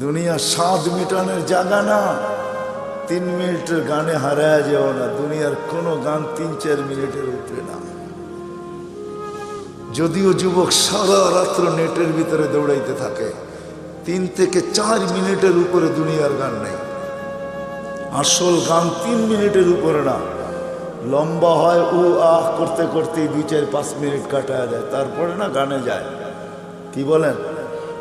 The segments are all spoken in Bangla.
দুনিয়া স্বাদ মিটানের জায়গা না। তিন মিনিটের গানে হারায় যাও না। দুনিয়ার কোনো গান তিন, চার মিনিটের উপরে না। যদিও যুবক সারা রাত্র নেটের ভিতরে দৌড়াইতে থাকে, তিন থেকে চার মিনিটের উপরে দুনিয়ার গান নেই। আসল গান তিন মিনিটের উপরে না। লম্বা হয় ও আহ করতে, করতেই দুই, চার, পাঁচ মিনিট কাটায় যায়। তারপরে না গানে যায়। কি বলেন?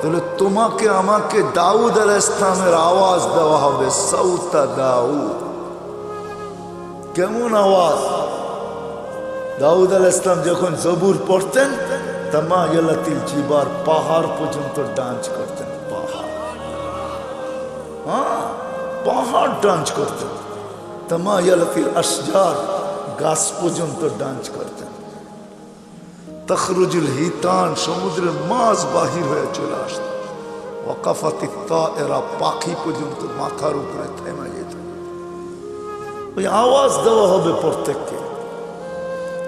তাহলে তোমাকে, আমাকে দাউদ আল ইসলামের আওয়াজ দেওয়া হবে সৌতা দাউদ। কেমন আওয়াজ? দাউদ আল ইসলাম যখন জবুর পড়তেন তামা ইয়ালাতিল জিবার পাহাড় পর্যন্ত ডান্স করতেন, পাহাড়। হ্যাঁ পাহাড় ডান্স করতেন। তামা ইয়ালাতিল আসজার গাছ পর্যন্ত ডান্স করতেন। তখরুজুল হিতান, সমুদ্রের মাছ বাহির হয়ে চলে আসত। ওয়াকাফাতি তা এরা পাখি পর্যন্ত মাথার উপরে থেমে যেত। ওই আওয়াজ দেওয়া হবে প্রত্যেককে।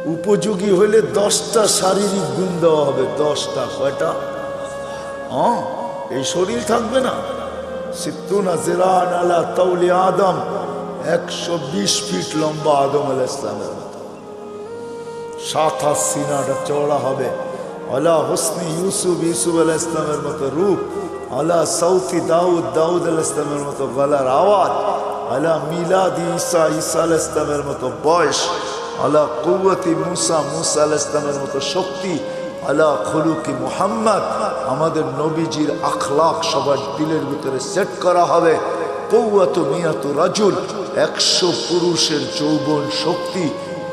উপযোগী হলে দশটা শারীরিক গুণ দেওয়া হবে, দশটা কয়টা? হ্যাঁ এই শরীর থাকবে না। সিত্তুনা জিরান আলা তৌলি আদম, একশো বিশ ফিট লম্বা আদম আল ইসলামের সাত সিনাটা চওড়া হবে। আলা হোসনি ইউসুফ ইউসুফ আল ইসলামের মতো রূপ, আলা সৌতি দাউদ দাউদ আল ইসলামের মতো গলার আওয়াজ, আলা মিলাদ ঈসা ঈসা আল ইসলামের মতো বয়স, আলা কুয়াতি মুসা মুসা আল ইসলামের মতো শক্তি, আলা খুলুকি মুহাম্মদ, আমাদের নবীজির আখলাক সবার দিলের ভিতরে সেট করা হবে। কৌয়াত মিয়াত রাজুল, একশো পুরুষের যৌবন শক্তি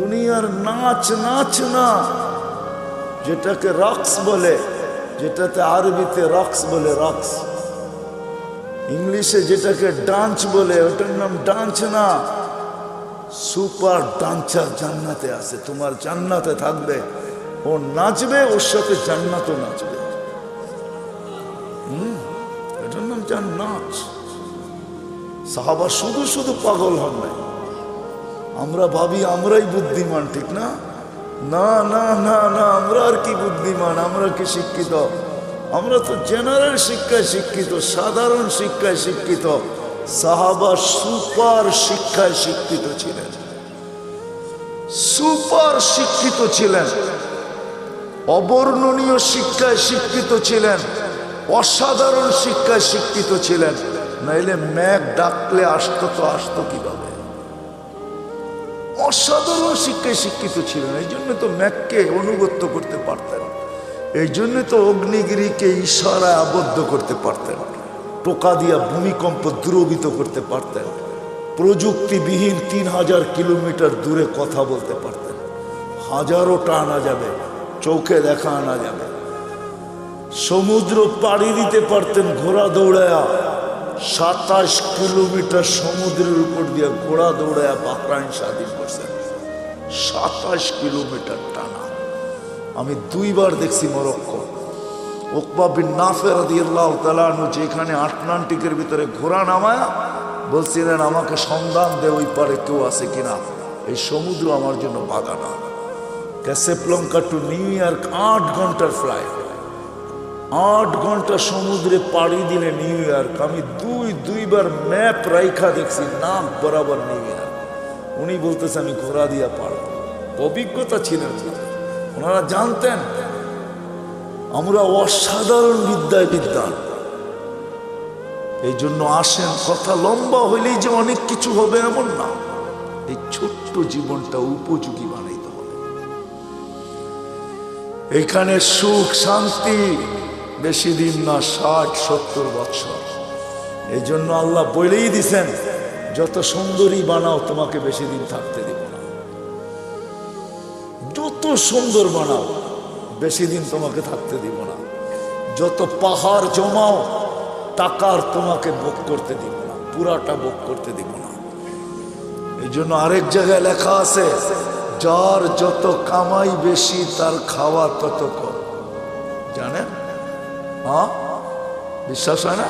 দুনিয়ার নাচ নাচ না। যেটাকে রক্স বলে, যেটাতে আরবিতে রক্স বলে, রক্স। ইংলিশে যেটাকে ডান্স বলে, ওটার নাম ডান্স না। সুপার ডান্সার জান্নাতে আছে, তোমার জান্নাতে থাকবে। ও নাচবে, ওর সাথে জান্নাতও নাচবে। হুম, এটার নাম নাচ সাহাবা শুধু শুধু পাগল হন নাই। আমরা ভাবি আমরাই বুদ্ধিমান, ঠিক না? না না না না, আমরা আর কি বুদ্ধিমান? আমরা কি শিক্ষিত? আমরা তো জেনারেল শিক্ষায় শিক্ষিত, সাধারণ শিক্ষায় শিক্ষিত, সাহাবা সুপার শিক্ষায় শিক্ষিত ছিলেন। সুপার শিক্ষিত ছিলেন। অবর্ণনীয় শিক্ষায় শিক্ষিত ছিলেন। অসাধারণ শিক্ষায় শিক্ষিত ছিলেন। নাইলে ম্যাক ডাকলে আসতো তো আসতো কীভাবে? অসাধারণ শিক্ষায় শিক্ষিত ছিলেন। এই জন্য তো ম্যাককে অনুগত্য করতে পারতেন। এই জন্য তো অগ্নিগিরিকে ইশারায় আবদ্ধ করতে পারতেন। টোকা দিয়া ভূমিকম্প দ্রবিত করতে পারতেন। প্রযুক্তিবিহীন তিন হাজার কিলোমিটার দূরে কথা বলতে পারতেন। হাজারোটা আনা যাবে চোখে দেখা আনা যাবে। সমুদ্র পাড়ি দিতে পারতেন ঘোড়া দৌড়ায়া। সাতাশ কিলোমিটার সমুদ্রের উপর দিয়ে ঘোড়া দৌড়ায় বাকরাইন স্বাধীন করছেন সাতাশ কিলোমিটার টানা। আমি দুইবার দেখছি মরক্কো। ওকবা বিন নাফের রাদিয়াল্লাহু তাআলা আনহু যেখানে আটলান্টিকের ভিতরে ঘোড়া নামায়া বলছিলেন, আমাকে সন্ধান দে ওই পারে কেউ আছে কিনা। এই সমুদ্র আমার জন্য বাধা না ক্যাসেপ্লঙ্কা টু নিউ ইয়র্ক আট ঘণ্টার ফ্লাইট। আট ঘণ্টা সমুদ্রে পাড়ি দিলে নিউ ইয়র্ক আমি দুই, দুইবার ম্যাপ রাইখা দেখছি, নাম বরাবর নিউ ইয়র্ক উনি বলতেছে, আমি ঘোরা দিয়া পারব অভিজ্ঞতা ছিলেন। ওনারা জানতেন, আমরা অসাধারণ বিদ্যায় বিদ্যান এই জন্য আসেন, কথা লম্বা হইলেই যে অনেক কিছু হবে এমন না। এই ছোট্ট জীবনটা উপযোগী বানাইতে হবে। এখানে সুখ, শান্তি বেশি দিন না, ষাট, সত্তর বছর। এই জন্য আল্লাহ বলেই দিছেন, যত সুন্দরী বানাও, তোমাকে বেশি দিন থাকতে দিব না। যত সুন্দর বানাও, বেশি দিন তোমাকে থাকতে দিব না। যত পাহাড় জমাও, টাকার তোমাকে ভোগ করতে দিব না, পুরাটা ভোগ করতে দিব না। এই জন্য আরেক জায়গায় লেখা আছে, যার যত কামাই বেশি, তার খাওয়া তত কম। জানেন? হ্যাঁ বিশ্বাস হয় না